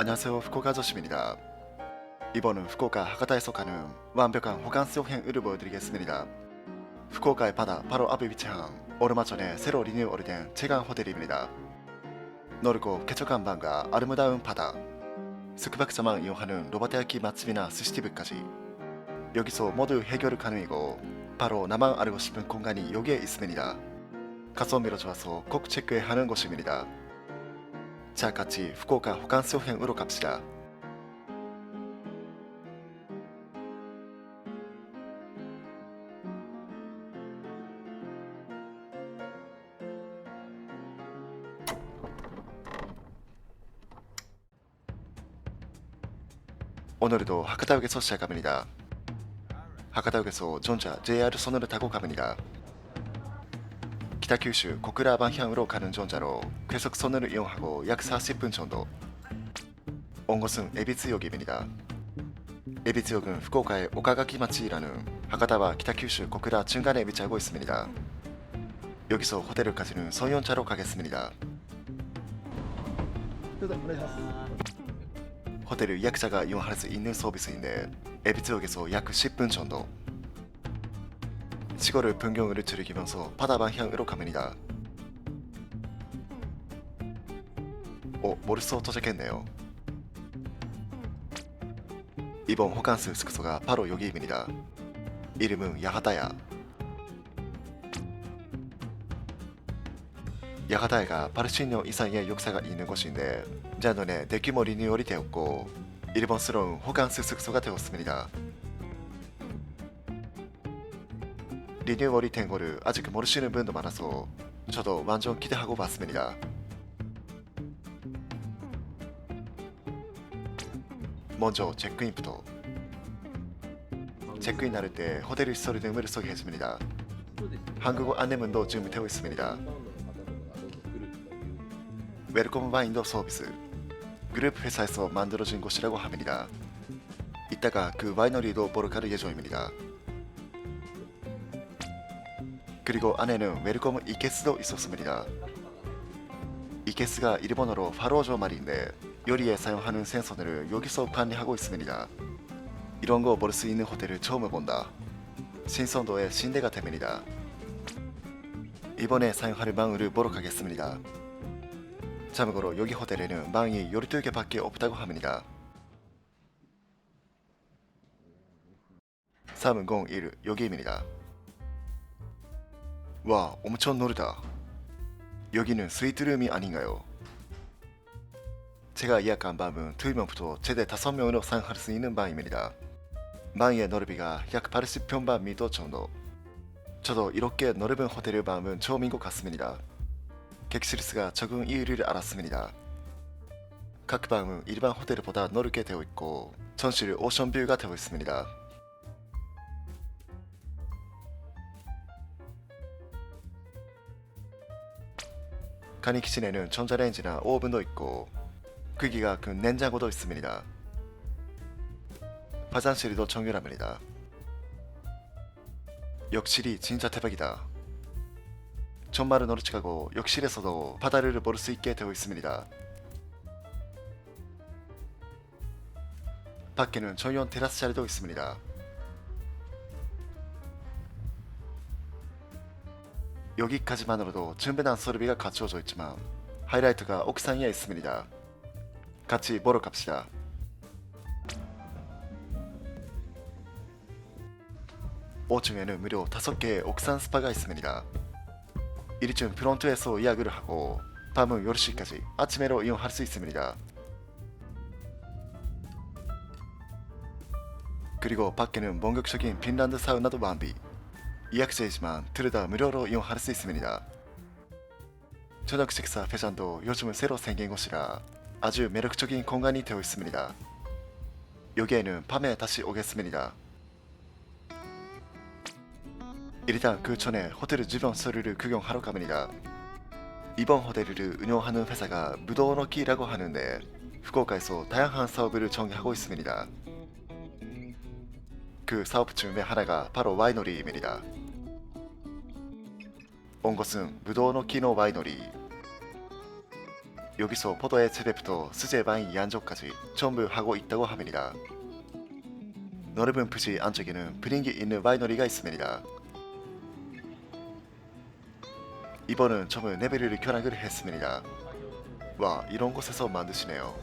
안녕하세요 후쿠오카 아저씨입니다. 이번은 후쿠오카 하가다에서 가는 완벽한 호캉스 여행을 보여드리겠습니다. 후쿠오카의 바다 바로 앞에 위치한 얼마 전에 새로 리뉴얼된 제강 호텔입니다. 넓고 쾌적한 방과 아름다운 바다, 스쿠박자만 이용하는 로바테야키 맛집이나 스시집까지 여기서 모두 해결 가능이고 바로 나만 알고 싶은 공간이 여기에 있습니다. 가성비로 좋아서 꼭 체크해야 하는 곳입니다. 자 같이 후쿠오카 호캉스 여행으로 갑시다. 오늘도 하카다역에서 시작합니다. 하카다역에서 전자 JR 선을 타고 갑니다. 北九州 고쿠라 방향으로 가는 전자로 괴석선을 이용하고 약 40분 정도. 온 곳은 에비츠역입니다. 에비츠역은 후쿠오카의 오카가키마치라는 하가다와北九州 고쿠라 중간에 위치하고 있습니다. 여기서 호텔을까지는 서연차로 가겠습니다. 호텔을 예약자가 이용할 수 있는 서비스인데 에비츠역에서 약 10분 정도. 시골을 변경을 즐기면서 바다 방향으로 갑니다. 어, 벌써 도착했네요. 이번 호캉스 숙소가 바로 여기입니다. 이름은 야하다야. 야하다야가 80년 이상의 역사가 있는 곳인데 작년에 대규모 리뉴얼이 되었고 일본스러운 호캉스 숙소가 되었습니다. 리뉴얼이 된 거를 아직 모르시는 분도 많아서 저도 완전 기대하고 봤습니다. 먼저 체크인부터 체크인 나를 때 호텔 시설 등을 소개해줍니다. 한국어 안내문도 준비되어 있습니다. 웰컴 와인도 서비스 그룹 회사에서 만들어진 곳이라고 합니다. 이따가 그 와이너리도 보러 갈 예정입니다. 그리고 안에는 웰컴 이케스도 있었습니다. 이케스가 일본어로 파로조 말인데 요리에 사용하는 생선을 여기서 판매하고 있습니다. 이런 거 볼 수 있는 호텔을 처음 본다. 신선도의 신뢰가 됩니다. 이번에 사용할 망을 보러 가겠습니다. 참고로 여기 호텔에는 망이 12개밖에 없다고 합니다. 301 여기입니다. 와, 엄청 넓다. 여기는 스위트룸이 아닌가요? 제가 예약한 방은 2명부터 최대 5명으로 사용할 수 있는 방입니다. 방의 넓이가 약 80평방미터 정도. 저도 이렇게 넓은 호텔을 방은 처음인 것 같습니다. 객실 수가 적은 이유를 알았습니다. 각 방은 일반 호텔보다 넓게 되어 있고 전실 오션뷰가 되어 있습니다. 간이 키친에는 전자레인지나 오븐도 있고 크기가 큰 냉장고도 있습니다. 화장실도 정렬합니다. 욕실이 진짜 대박이다. 전말은 노르치가고 욕실에서도 바다를 볼 수 있게 되어 있습니다. 밖에는 전용 테라스 자리도 있습니다. 여기까지만으로도 충분한 설비가 갖추어져 있지만 하이라이트가 옥상에 있습니다. 같이 보러 갑시다. 오층에는 무려 5개의 옥상 스파가 있습니다. 1층 프론트에서 예약을 하고 밤은 10시까지 아침에로 이용할 수 있습니다. 그리고 밖에는 본격적인 핀란드 사우나도 완비. 예약제이지만 들여다 무료로 이용할 수 있습니다. 저녁 식사 회전도 요즘은 새로 생긴 곳이라 아주 매력적인 공간이 되어 있습니다. 여기에는 밤에 다시 오겠습니다. 일단 그 전에 호텔 주변 서류를 구경하러 갑니다. 이번 호텔을 운영하는 회사가 무도노키라고 하는데 후쿠오카에서 다양한 사업을 정의하고 있습니다. 그 사업 중의 하나가 바로 와이너리입니다. 온 곳은 무도노 키노 와이너리. 여기서 포도의 재배부터 수제 와인 양조까지 전부 하고 있다고 합니다. 넓은 부지 안쪽에는 분위기 있는 와이너리가 있습니다. 이번은 처음 레벨을 견학을 했습니다. 와 이런 곳에서 만드시네요.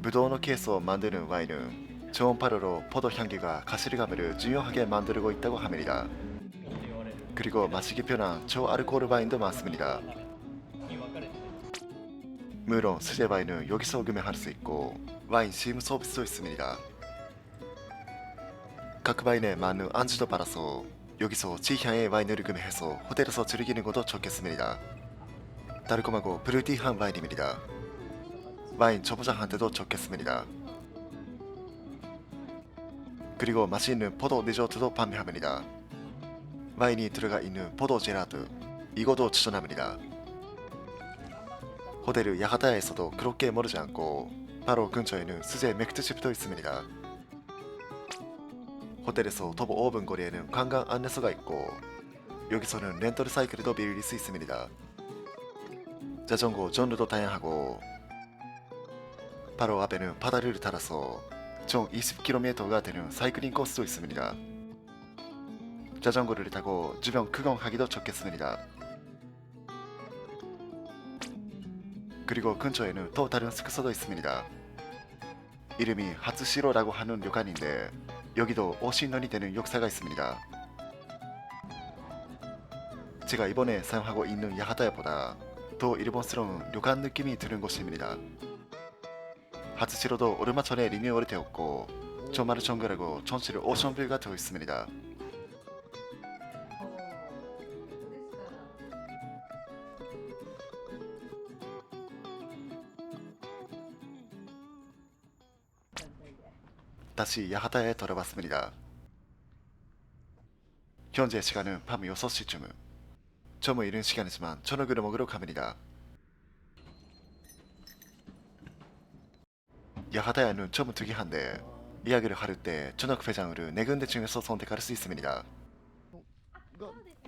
무도노키에서 만드는 와인은 저온파르로 포도 향기가 가시리감을 중요하게 만들고 있다고 합니다. 그리고 마시기 편한 저알코올 와인도 많습니다. 물론 수제 와인은 여기서 구매할 수 있고 와인 시음 서비스도 있습니다. 각 와인에 맞는 안주도 받아서 여기서 지향의 와인을 구매해서 호텔에서 즐기는 것도 좋겠습니다. 달콤하고 브루티한 와인입니다. 와인 초보자한테도 좋겠습니다. 그리고 맛있는 포도 디저트도 판매합니다. 와인이 들어가 있는 포도 제라트 이것도 추천합니다. 호텔 야가다에서도 그렇게 멀지 않고 바로 근처에는 수제 맥주집도 있습니다. 호텔에서 도보 5분 거리에는 관광 안내소가 있고 여기서는 렌터ル 사이클도 빌릴 수 있습니다. 자전거 전류도 다양하고 바로 앞에는 바다를 따라서 총 20km가 되는 사이클링 코스도 있습니다. 자전거를 타고 주변 구경하기도 좋겠습니다. 그리고 근처에는 또 다른 숙소도 있습니다. 이름이 하츠시로라고 하는 료칸인데 여기도 50년이 되는 역사가 있습니다. 제가 이번에 사용하고 있는 야하다야보다 더 일본스러운 료칸 느낌이 드는 곳입니다. 하츠시로도 얼마 전에 리뉴얼이 되었고 조마를 정글하고 전시를 오션뷰가 되어 있습니다. 다시 야하다에 돌아왔습니다. 현재 시간은 밤 6시쯤. 좀 이른 시간이지만 저녁을 먹으러 갑니다. 야하다야는눈좀 특이한데 이야기를 할 때 전역 회장으로 네 군데 중에서 선택할 수 있습니 다.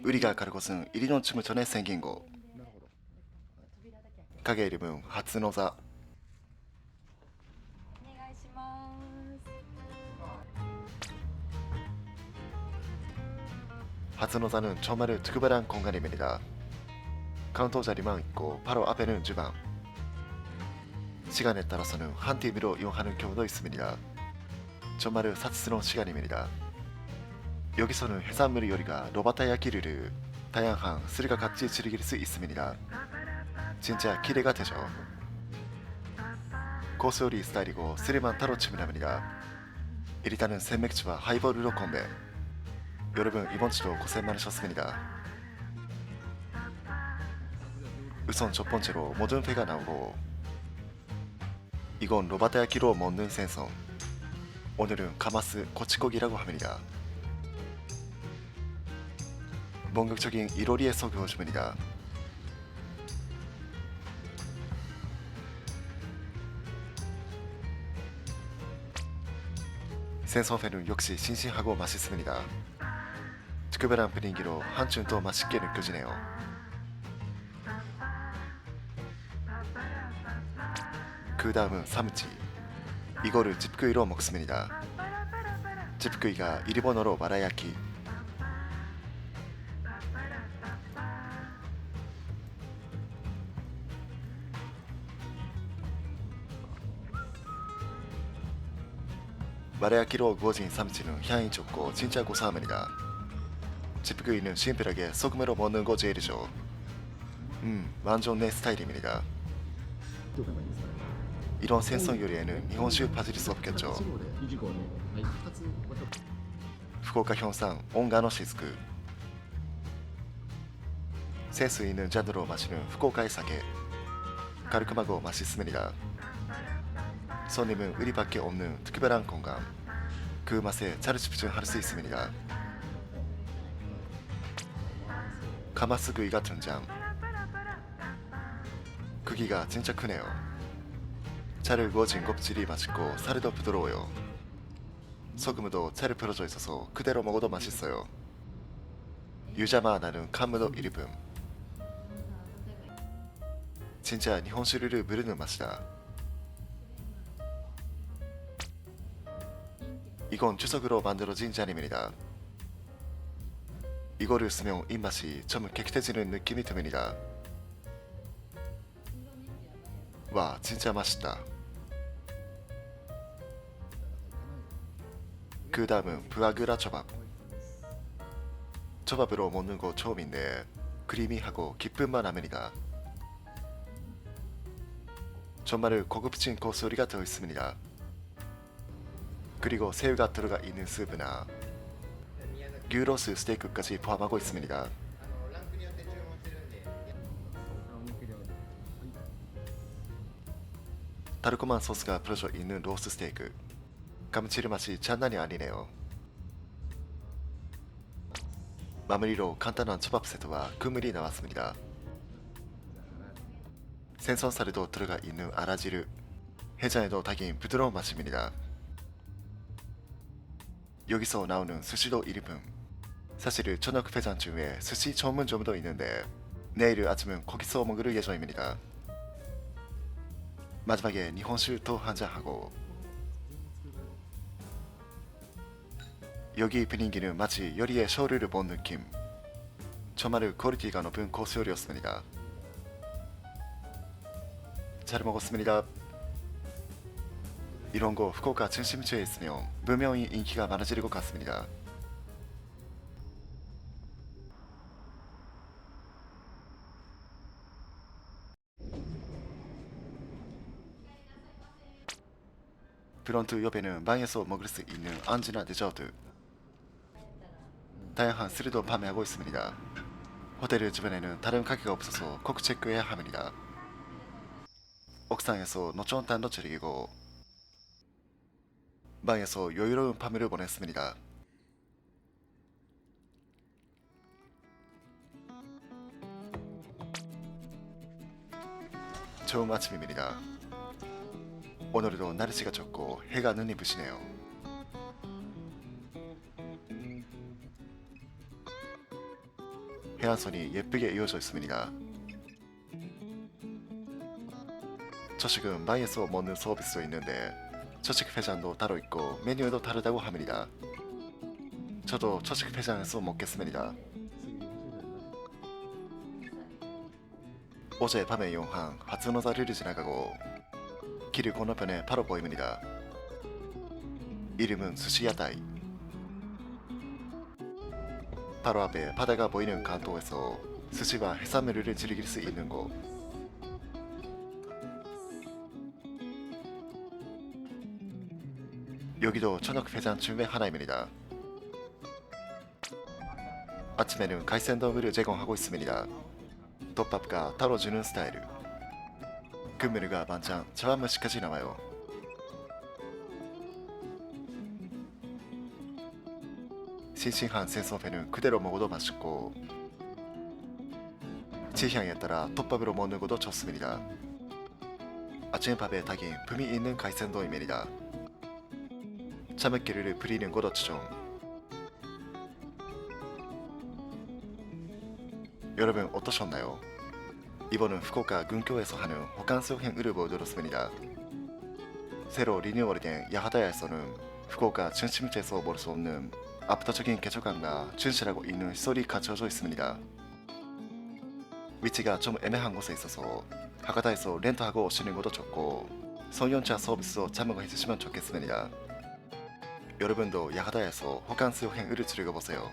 우리가 갈 곳은 일인원전에 생긴 곳. 가게 이름은 하츠노 자. 하츠노자는 정말 특별한 공간입니 다. 카운터 자리만 있고 바로 앞에는 주 방. 시간에 따라서는 한 팀으로 이용하는 경우도 있습니다. 정말 사치스러운 시간입니다. 여기서는 해산물 요리가 로바타야 기르르 다양한 술과 같이 즐길 수 있습니다. 진짜 기대가 되죠. 코스 요리 스타일이고 술만 따로 주문합니다. 일단은 생맥주와 하이볼로 건배. 여러분 이번 주도 고생 많으셨습니다. 우선 첫 번째로 모든 회가 나오고 이건 로바타야키로 먹는 생선. 오늘은 가마스 고치고기라고 합니다. 본격적인 1월리에서 그어줍니다. 생선회는 역시 싱싱하고 맛있습니다. 특별한 분위기로 한층 더 맛있게 느껴지네요. 그 다음은 삼치. 이거를 집구이로 먹습니다. 집구이가 일본어로 마라야키. 마라야키로 구워진 삼치는 향이 좋고 진짜 고소합니다. 집구이는 심플하게 소금으로 먹는 거 제일이죠. 음, 완전 내 스타일입니다. 이런 생성 요리에는 일본식을 빠질 수 없겠죠. 후쿠오카 현상 온가노 시스크 센스 있는 잔으로 마시는 후쿠오카의 사게 가르크마고 맛있습니다. 손님은 우리밖에 없는 특별한 공간 그 맛에 차를 집중할 수 있습니다. 가마스구이 같은 잠 크기가 진짜 크네요. 차를 구워진 껍질이 맛있고 살도 부드러워요. 소금도 채를 풀어져 있어서 그대로 먹어도 맛있어요. 유자마 나는 카무도 일품. 진짜 일본 술을 부르는 맛이다. 이건 주석으로 만들어진 잔입니다. 이거를 쓰면 입맛이 좀 객해지는 느낌이 듭니다. 와, 진짜 맛있다. 그 다음은 브라그라 초밥. 초밥으로 먹는 거 처음인데 그리미하고 기쁨만 합니다. 정말 고급진 고소리가 들어있습니다. 그리고 새우가 들어가 있는 스프나 유로스 스테이크까지 포함하고 있습니다. 달콤한 소스가 풀어져 있는 로스 스테이크 감칠맛이 장난이 아니네요. 마무리로 간단한 초밥 세트와 그물이 나왔습니다. 생선살에도 들어가 있는 아라지르, 해장에도 닭인 부드러운 맛입니다. 여기서 나오는 스시도 1인분. 사실 저녁 회장 중에 스시 전문점도 있는데 내일 아침은 거기서 먹을 예정입니다. 마지막에 일본술도 한잔 하고 여기 분위기는 마치 요리의 쇼를 본 느낌. 정말 퀄리티가 높은 코스 요리였습니다. 잘 먹었습니다. 이런 거 후쿠오카 중심지에 있으면 분명히 인기가 많아질 것 같습니다. 프론트 옆에는 방에서 먹을 수 있는 안주나 디저트 다양한 술도 판매하고 있습니다. 호텔 주변에는 다른 가게가 없어서 꼭 체크해야 합니다. 옥상에서 노천 탄도 즐기고 방에서 여유로운 밤을 보냈습니다. 좋은 아침입니다. 오늘도 날씨가 좋고 해가 눈이 부시네요. 해안선이 예쁘게 이어져 있습니다. 저식은 방에서 먹는 서비스도 있는데 저식 회장도 따로 있고 메뉴도 다르다고 합니다. 저도 저식 회장에서 먹겠습니다. 어제 밤에 이용한 하츠노자리를 지나가고 길 건너편에 바로 보입니다. 이름은 스시야다이. 바로 앞에 바다가 보이는 강도에서 스시와 해산물을 즐길 수 있는 곳. 여기도 저녁 회장중 의 하나입니다. 아침에는 갈센덤을 제공하고 있습니다. 덮밥과 타로 주는 스타일. 금메뉴가 반찬, 자와무시까지 나와요. 싱싱한 생선회는 그대로 먹어도 맛있고 취향에 따라 덮밥으로 먹는 것도 좋습니다. 아침밥에 닭인 품이 있는 가이센도입니다. 참깨를 부리는 것도 추종. 여러분 어떠셨나요? 이번은 후쿠오카 근교에서 하는 호캉스여행 의르보 들었습니다. 새로 리뉴얼된 야하다야에서는 후쿠오카 중심지에서 볼 수 없는 압도적인 개조감과 진실하고 있는 시설이 갖춰져 있습니다. 위치가 좀 애매한 곳에 있어서 하가다에서 렌트하고 오시는 것도 좋고 성연차 서비스도 참고해 주시면 좋겠습니다. 여러분도 야하다에서 호캉스 여행을 즐겨보세요.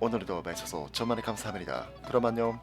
오늘도 봐주셔서 정말 감사합니다. 그럼 안녕.